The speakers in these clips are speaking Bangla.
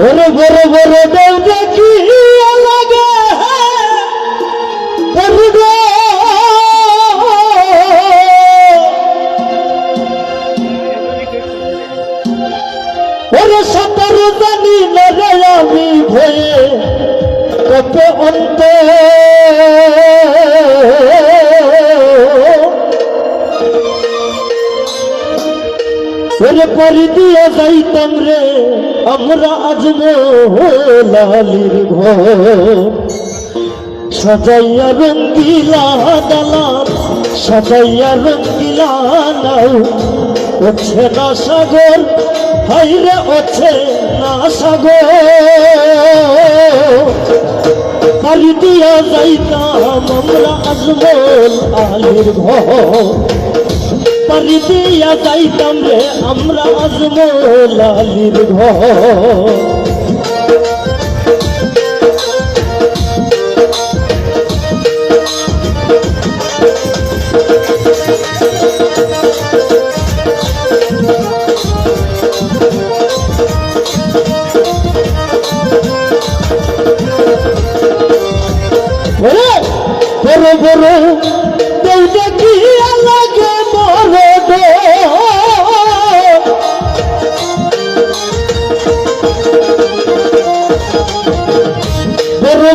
ওরে বড় বড় দেব দেখি লাগে। ওরে সাঁতার জানি না আমি ভয়ে। কত অন্ত ওরে পরি দিয়ে যাইতাম রে, আমরা আজব লালির ঘর। সাজাইয়া রঙ্গিলা দালান, সাজাইয়া রঙ্গিলা নাও। ওছে না সাগর হাইরে ওছে না সাগর। পারি দিয়া যাইতাম, আমরা আজমল আলির ঘর। পারি দিয়া যাইতাম রে আমরা আজমল লালির ঘর।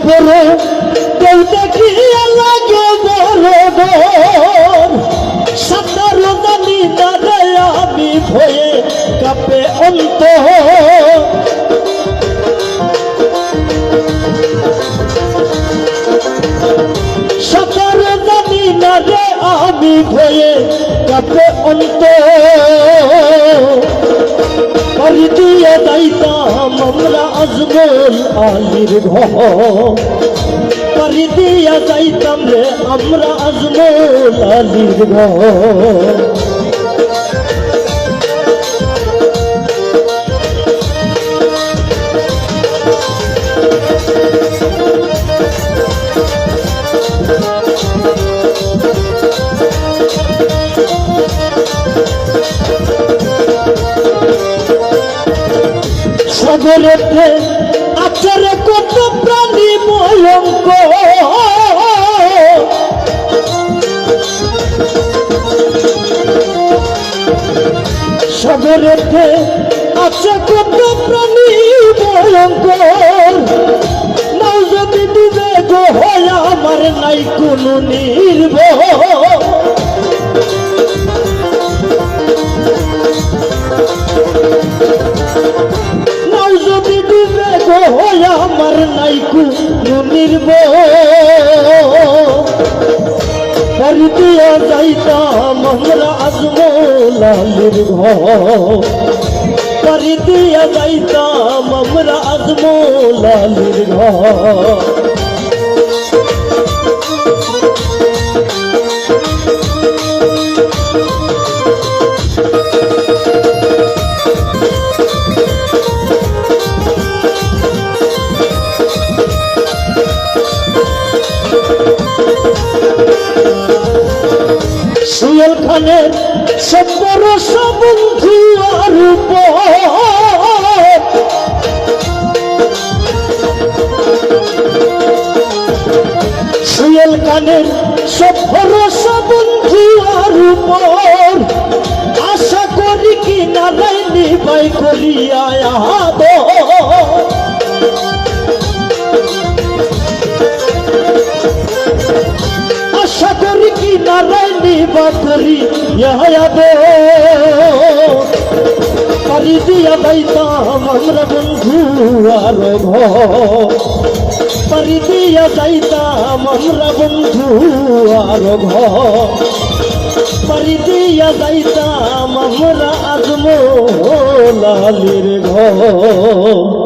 বড় বড় দেউ দেখি লাগে বড় সাঁতার জানি না রে আমি ভয়ে কাপে অন্ত সাঁতার জানি না রে আমি ভয়ে কাপে অন্ত পারি দিয়ে যাইতাম আমরা আজমল আলির ঘর। পারি দিয়া যাইতাম রে আমরা আজমল আলির ঘর। সাগরেতে আচার কত প্রাণী ভয়ঙ্ক সাগরেতে আছে কত প্রাণী ভয়ঙ্কর। যদি ডুবে হয় আমার নাই কোনো নির্ভর। কোনো নির্ভর পারি দিয়া যাইতাম আমরা আজমলালের ঘর। পারি দিয়া যাইতাম আমরা আজমলালের ঘর। সুয়েল খানের সত্তর বন্ধু আর সুয়েল খানের সত্তর বন্ধু আর আশা করি কি নারায়ণী বাই করিয়া আদর। দে পারি দিয়া যাইতাম আমরা বন্ধু আর ঘর। পারি দিয়া যাইতাম আমরা বন্ধু আর ঘর। পারি দিয়া যাইতাম আমরা আজমো লালির ঘর।